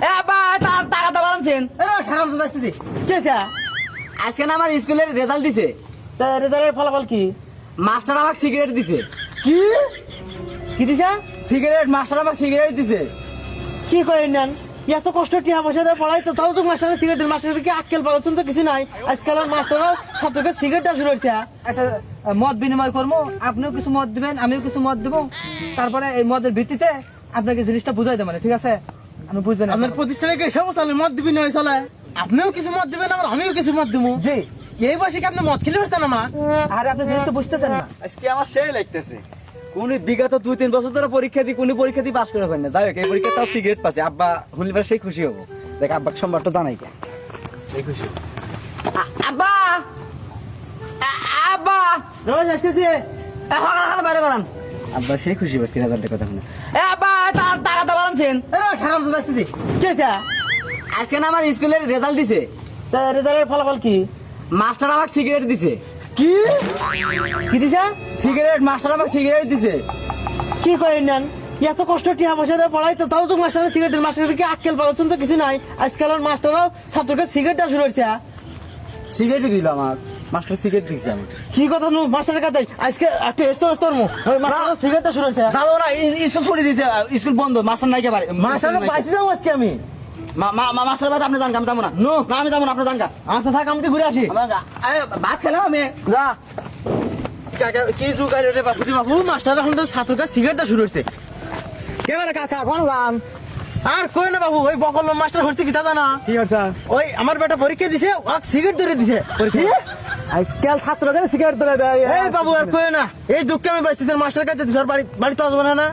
এ আব্বা তা- টাকা তো বাড়াচ্ছেন সারাম তো আসতেছি। কি আজকে না আমার স্কুলের রেজাল্ট দিছে। তা রেজাল্টের ফলাফল কি? মাস্টার আমাকে সিগারেট দিছে। কি? কি দিছে? সিগারেট মাস্টার আমাকে সিগারেট দিছে। কি করে নেন? এত কষ্ট টিয়া পয়সা দিয়ে পড়াই তো তাও তো মাস্টারের সিগারেট মাস্টারের কি আক্কেল পালাচ্ছেন তো কিছু নাই। আজকাল মাস্টাররা ছাত্রকে শুরু একটা বিনিময় করব আপনিও কিছু মত দিবেন আমিও কিছু মত দেবো। তারপরে এই মতের ভিত্তিতে আপনাকে জিনিসটা বুঝাই দেবেন ঠিক আছে? আপনি বুঝবেন আপনার প্রতিষ্ঠানে কি সব চলে মদ দিবি নয় চলে আপনিও কিছু মত দিবেন আবার আমিও কিছু মত দিব জি। এই বয়সে কি আপনি মদ খেলে আমার? আর আপনি জিনিসটা বুঝতেছেন না। আজকে আমার সেই লাগতেছে। কোন বিগত দুই তিন বছর ধরে পরীক্ষা দিই কোন পরীক্ষা দিয়ে পাস করে পারেন না। যাই হোক এই পরীক্ষা তাও সিগারেট পাচ্ছে। আব্বা সেই খুশি হব। দেখ আব্বাকে জানাই কে। এই খুশি। আব্বা! আব্বা! রোজ আসতেছি। এ, সকালে সকালে বাইরে বাড়ান। আব্বা সেই খুশি হব আজকে রেজাল্টের কথা শুনে। এ আব্বা সারাম তো আসতেছি। কি আজকে না আমার স্কুলের রেজাল্ট দিছে। তা রেজাল্টের ফলাফল কি? মাস্টার আমাকে সিগারেট দিছে। কি? কি দিছে? সিগারেট মাস্টার আমাকে সিগারেট দিছে। কি করে নেন? এত কষ্ট টিয়া পয়সা পড়াই তো? তাও তো মাস্টারের সিগারেট মাস্টারের কি আক্কেল পালাচ্ছেন তো কিছু নাই? আজকাল মাস্টাররাও ছাত্রকে সিগারেটটা শুরু হচ্ছে সিগারেটই দিল আমার মাস্টার সিগারেট দিচ্ছে আমি কি কথা নু মাস্টারের কাছে আজকে একটু এস্তো এস্তো মু ওই মাস্টারের সিগারেটটা শুরু যাব না স্কুল ছুটি দিছে স্কুল বন্ধ। মাস্টার নাই কে পারে মাস্টারের বাড়িতে যাব আজকে আমি। মা- মা- মা- মাস্টার আপনি জানকা আমি যাব না। নো। না আমি যাব না আপনি জানকা আচ্ছা থাক আমি তো ঘুরে আসি। ভাত খেলাম আমি। যা। কি রে মাস্টার এখন তো ছাত্রটা সিগারেটটা শুরু কাকা আর কই না বাবু ওই বকল মাস্টার হচ্ছে কি তা জানা? কি হচ্ছে? ওই আমার বেটা পরীক্ষা দিছে ওক সিগারেট ধরে দিছে। পরীক্ষা? আজকাল ছাত্রদের সিগারেট ধরে দেয় এই বাবু আর কই না এই দুঃখে আমি বাইসিস মাস্টার কাছে দিছে বাড়ি বাড়ি তো আসবে না না।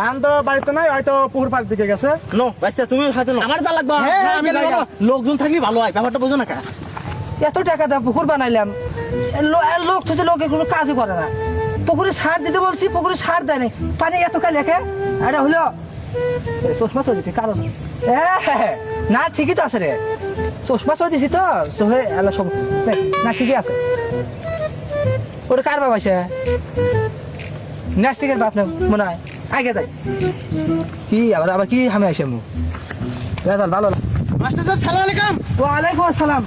এখন তো বাড়িতে নাই হয়তো পুকুর পাড় দিকে গেছে। নো বাইসটা তুমি হাতে নো। আমার যা লাগবে। হ্যাঁ, হ্যাঁ, আমি লোকজন থাকলে ভালো হয় ব্যাপারটা বোঝো না কা এত টাকা দেয় পুকুর বানাইলাম। এ লো- এ লোক তো লোকে কোনো কাজই করে না। পুকুরে সার দিতে বলছি পুকুরে সার দেয় নাই। পানি এত কাল লেখে আরে হলো। চশমা দিছি কারণ এ, না ঠিকই তো আছে রে। চশমা তো দিছি তো চোখে এলা সব না ঠিকই আছে। ওটা কার বাবা আছে? নেক্সটিকের বাপ না মনে হয়। আগে যাই। কি আবার আবার কি হামে আসে মু? ভালো। মাস্টার স্যার সালাম আলাইকুম। ওয়ালাইকুম আসসালাম।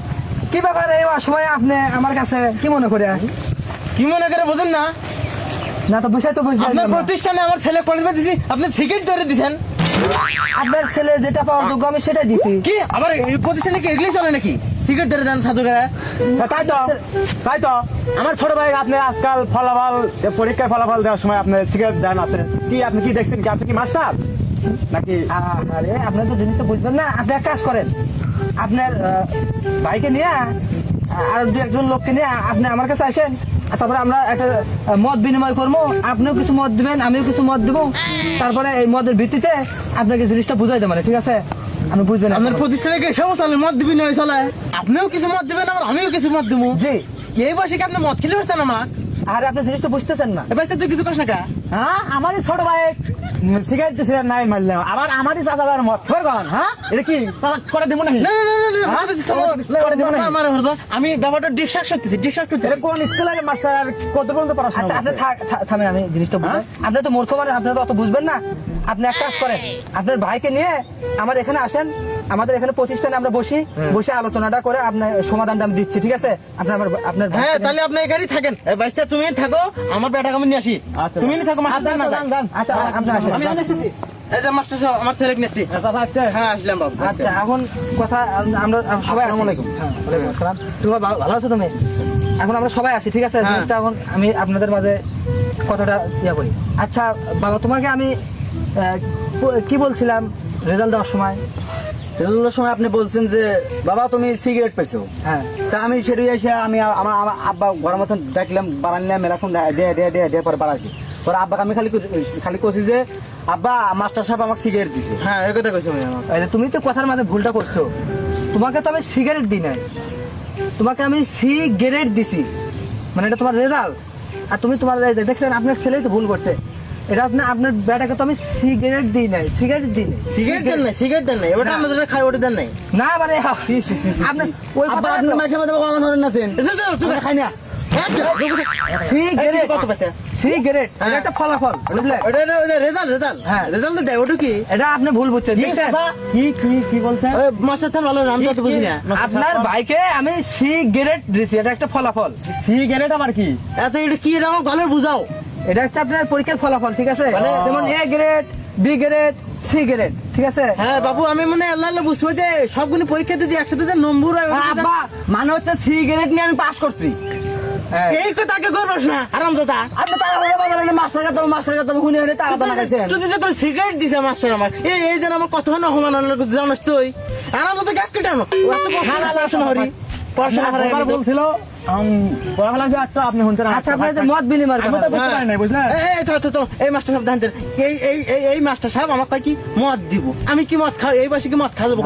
কি ব্যাপার এই সময় আপনি আমার কাছে কি মনে করে? কি মনে করে বোঝেন না? না তো বুঝাই তো বুঝবেন আপনার প্রতিষ্ঠানে আমার ছেলে পড়বে দিছি আপনি সিগারেট ধরে দিছেন। আপনার ছেলে যেটা পাওয়ার যোগ্য আমি সেটাই দিছি। কি? এই প্রতিষ্ঠানে কি এগুলি চলে নাকি? সিগারেট ধরে যান ছাত্ররা তাই তো তাই তো। আমার ছোট ভাই আপনি আজকাল ফলাফল পরীক্ষায় ফলাফল দেওয়ার সময় আপনি সিগারেট দেন আপনি। কি আপনি কি দেখছেন কি? আপনি কি মাস্টার? নাকি? আরে আপনার তো জিনিসটা বুঝবেন না। আপনি এক কাজ করেন। আপনার ভাইকে নিয়ে আর দু একজন লোককে নিয়ে আপনি আমার কাছে আসেন। তারপরে আমরা একটা মত বিনিময় করব। আপনিও কিছু মত দিবেন আমিও কিছু মত দেবো। তারপরে এই মতের ভিত্তিতে আপনাকে জিনিসটা বুঝাই দেবেন ঠিক আছে? আপনি বুঝবেন আপনার প্রতিষ্ঠানে চলে মত দিবি না চলে। আপনিও কিছু মত দিবেন আর আমিও কিছু মত দিব। জি। এই বয়সে কি আপনি মত খেলে আমার আর আপনি জিনিসটা বুঝতেছেন না। তুই কিছু কস না কা? হ্যাঁ আমারই ছোট ভাই। সিগারেট নাই মারলাম আবার আমারই চাচা ভাইয়ের মত। হ্যাঁ? এটা কি? করে দিব নাকি? হ্যাঁ? থামো। আমি ব্যাপারটা ডিসকাস করতেছি ডিসকাস করতেছি। এটা কোন মাস্টার কত পর্যন্ত পড়াশোনা আচ্ছা আপনি করছে? থাক- থা- থামেন আমি জিনিসটা বুঝাই। আপনি তো মূর্খ মানে আপনারা অত বুঝবেন না। আপনি এক কাজ করেন আপনার ভাইকে নিয়ে আমার এখানে আসেন আমাদের এখানে প্রতিষ্ঠানে আমরা বসি বসে আলোচনাটা করে আপনার সমাধানটা আমি দিচ্ছি ঠিক আছে? আপনার আপনার হ্যাঁ তাহলে আপনি এখানেই থাকেন। এই বাইশটা তুমি থাকো আমার বেটাকে আমি নিয়ে আসি। আচ্ছা। তুমি থাকো আচ্ছা, আচ্ছা। আচ্ছা আমি আমার ছেলে নিচ্ছি হ্যাঁ আসলাম বাবু আচ্ছা এখন কথা আমরা সবাই আসসালামু আলাইকুম। হ্যাঁ, তুমি ভালো ভালো আছো তুমি? এখন আমরা সবাই আছি ঠিক আছে? হ্যাঁ। জিনিসটা এখন আমি আপনাদের মাঝে কথাটা ইয়া করি। আচ্ছা বাবা তোমাকে আমি কি বলছিলাম রেজাল্ট দেওয়ার সময়? রেজাল্টের সময় আপনি বলছেন যে বাবা তুমি সিগারেট পেয়েছ। হ্যাঁ। তা আমি সেটাই এসে আমি আমার আমার আব্বা ঘরের মতন ডাকলাম বাড়ানলাম এরকম ডে ডে ডে ডে পরে বাড়াইছি। পরে আব্বাকে আমি খালি খালি কছি যে আব্বা মাস্টার সাহেব আমাকে সিগারেট দিছে। হ্যাঁ এই কথা কইছি তুমি তো কথার মাঝে ভুলটা করছ। তোমাকে তো আমি সিগারেট দিই নাই। তোমাকে আমি সিগারেট দিছি। মানে এটা তোমার রেজাল্ট। আর তুমি তোমার দেখছেন আপনার ছেলেই তো ভুল করছে। এটা আপনার আপনার বেটাকে তো আমি সিগারেট দিই নাই সিগারেট দিই নাই। সিগারেট দেন নাই সিগারেট দেন নাই। এবার আমাদের খাই ওটা দেন নাই। না মানে আপনার ওই কথা আপনি মাঝে মাঝে কখন ধরেন দাও, তুমি খাই না। সিগারেট। কত পেছে সিগারেট এটা। একটা ফলাফল বুঝলে? এটা রেজাল্ট রেজাল্ট। দেয় ওটা কি? এটা আপনি ভুল বুঝছেন কি কি কি কি বলছেন? ওই মাস্টার আমি তো বুঝি না। আপনার ভাইকে আমি সিগারেট দিছি এটা একটা ফলাফল। সিগারেট আবার কি? এত এটা কি আমার গলের বুঝাও। এটা হচ্ছে আপনার পরীক্ষার ফলাফল ঠিক আছে মানে- যেমন A grade B grade C grade ঠিক আছে হ্যাঁ বাবু আমি মানে আল্লাহ আল্লাহ বুঝব যে সবগুলো পরীক্ষা একসাথে যে নম্বর হয়, মানে হচ্ছে সিগারেট নিয়ে আমি পাস করছি হ্যাঁ। এই করবস না আরাম দাদা আপনি তার হলে বাজারে মাস্টার কাছে মাস্টার কাছে হুনি হুনি টাকা তো লাগাইছেন তুই যে তোর সিগারেট দিছে মাস্টার আমার এই এই যেন আমার কত হয় জানাস তুই আরাম দাদা ও এত করি পড়াশোনা বলছিল আমি কি মদ মদ এই বয়সে কি মদ খাওয়া যাব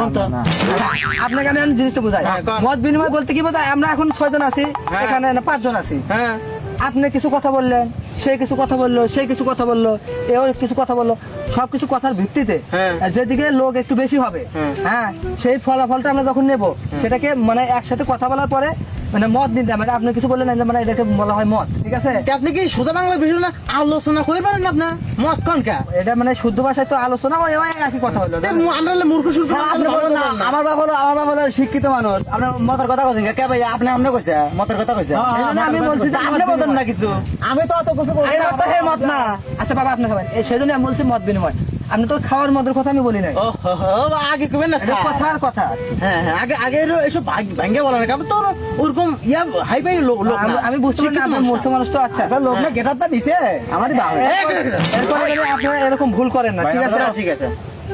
আপনাকে আমি জিনিসটা বুঝাই। হ্যাঁ। মত বিনিময় বলতে কি বোঝায়? আমরা এখন ছয়জন আছি হ্যাঁ। এখানে পাঁচজন আছি। হ্যাঁ। আপনি কিছু কথা বললেন সে কিছু কথা বলল সে কিছু কথা বলল এও কিছু কথা বলল। সব কিছু কথার ভিত্তিতে। হ্যাঁ। যেদিকে লোক একটু বেশি হবে হ্যাঁ। হ্যাঁ সেই ফলাফলটা আমরা যখন নেব সেটাকে মানে একসাথে কথা বলার পরে মানে মত দিতে মানে আপনি কিছু বললেন মানে এটাকে বলা হয় মত ঠিক আছে? আপনি কি সোজা বাংলা বিষয় না আলোচনা করে পারেন আপনার মদ কোন এটা মানে শুদ্ধ ভাষায় তো আলোচনা হয় ওই একই কথা হলো আমরা মূর্খ না, আমার বাবা হলো আমার বাবা হলো শিক্ষিত মানুষ। আপনার মতের কথা কইছেন কে? ভাই আপনি আপনি কইছে? মতের কথা কইছে? আমি বলছি যে আপনি মত বলেন না কিছু। আমি তো অত কিছু বলছি। মত তো হে মত না। আচ্ছা বাবা আপনি এই সেজন্য আমি বলছি মত বিনিময়। আপনি তো খাওয়ার মদের কথা আমি বলি নাই। আগে কবেন না। কথার কথা। হ্যাঁ হ্যাঁ আগে আগে এসব ভাঙ্গে বলা না কারণ তোর ওরকম ইয়া হাই ফাই লোক লোক আমি- আমি বুঝতে পারি না মানুষ মূর্খ মানুষ তো আচ্ছা। লোক না গেটারটা দিছে আমারই এই, এই। এরপরে আপনারা এরকম ভুল করেন না ঠিক আছে? হ্যাঁ, ঠিক আছে।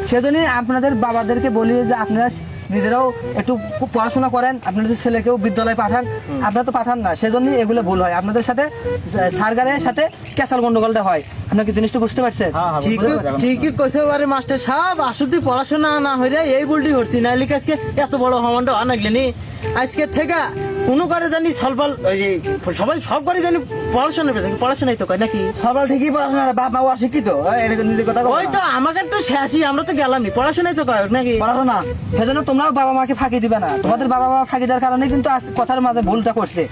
সেদিনই আপনাদের বাবাদেরকে বলি যে আপনারা নিজেরাও একটু পড়াশোনা করেন আপনাদের ছেলেকেও বিদ্যালয়ে পাঠান আপনারা তো পাঠান না সেজন্যই এগুলো ভুল হয়। আপনাদের সাথে সারগারের সাথে ক্যাসাল গন্ডগোলটা হয়। আপনার কি জিনিসটা বুঝতে পারছেন? হ্যাঁ, হ্যাঁ, ঠিক বুঝতে পারছি। ঠিকই কইছে বারে মাস্টার সাহেব আসলে পড়াশোনা না হইলে এই ভুলটি ঘটছি। না লিখে আজকে এত বড় হমান্ড আনাগলেনি আজকে থেকে কোনো করে জানি ওই যে সবাই সব করে জানি পড়াশোনা পেতে পড়াশোনাই তো কয় নাকি? সবাই ঠিকই পড়াশোনা বাপ মা অশিক্ষিত কথা ওই তো আমাকে তো শেষই আমরা তো গেলামই। পড়াশোনাই তো কয় নাকি? পড়াশোনা সেজন্য তোমরাও বাবা মাকে ফাঁকি দিবে না। তোমাদের বাবা মা ফাঁকি দেওয়ার কারণে কিন্তু আজ কথার মাঝে ভুলটা করছে।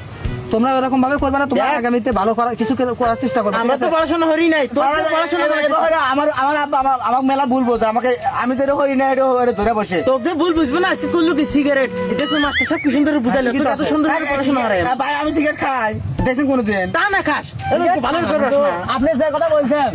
তোমরা এরকম ভাবে করবে না তোমরা আগামীতে ভালো করার কিছু করার চেষ্টা করবে আমরা তো পড়াশোনা হরি নাই পড়াশোনা। আমার আমার আব্বা আমাকে মেলা ভুল বলতো আমাকে আমি তো হরি নাই না এটা ধরে বসে। তো যে ভুল বুঝবে না আজকে করল কি সিগারেট? এটা তো মাস্টার সব কি সুন্দর বুঝাইলো তুই এত সুন্দর করে পড়াশোনা করে আ, ভাই আমি সিগারেট খাই। দেখছেন কোনোদিন? তা না খাস। এটা ভালো করে পড়াশোনা। আপনি যে কথা বলছেন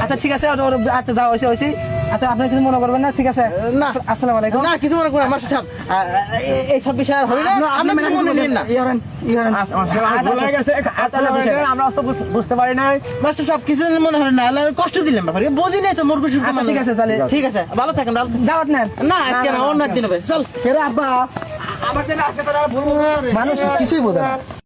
আচ্ছা ঠিক আছে আচ্ছা যাও হয়েছে হয়েছে আচ্ছা আপনি কিছু মনে করবেন না? ঠিক আছে। না। আসসালামু আলাইকুম। না কিছু মনে করে মাস্টার সাহেব আ, আ, এ- এইসব বিষয় আর হবে না? আপনি- আমরা মনে কিছু নিন না। ই করেন, ই আচ্ছা, আমার ভুল গেছে। আচ্ছা, বিষয়। আমরা অত বুঝতে পারি নাই। মাস্টার সাহেব কিছু মনে হয় না আল্লাহ কষ্ট দিলাম ব্যাপারে। বুঝি নাই তো সুর্খ আচ্ছা, ঠিক আছে, তাহলে। ঠিক আছে ভালো থাকেন। দাওয়াত নেন। না আজকে না অন্য একদিন হবে। চল। আব্বা। আমাকে না আজকে তারা ভুল মানুষ কিছুই বোঝে না।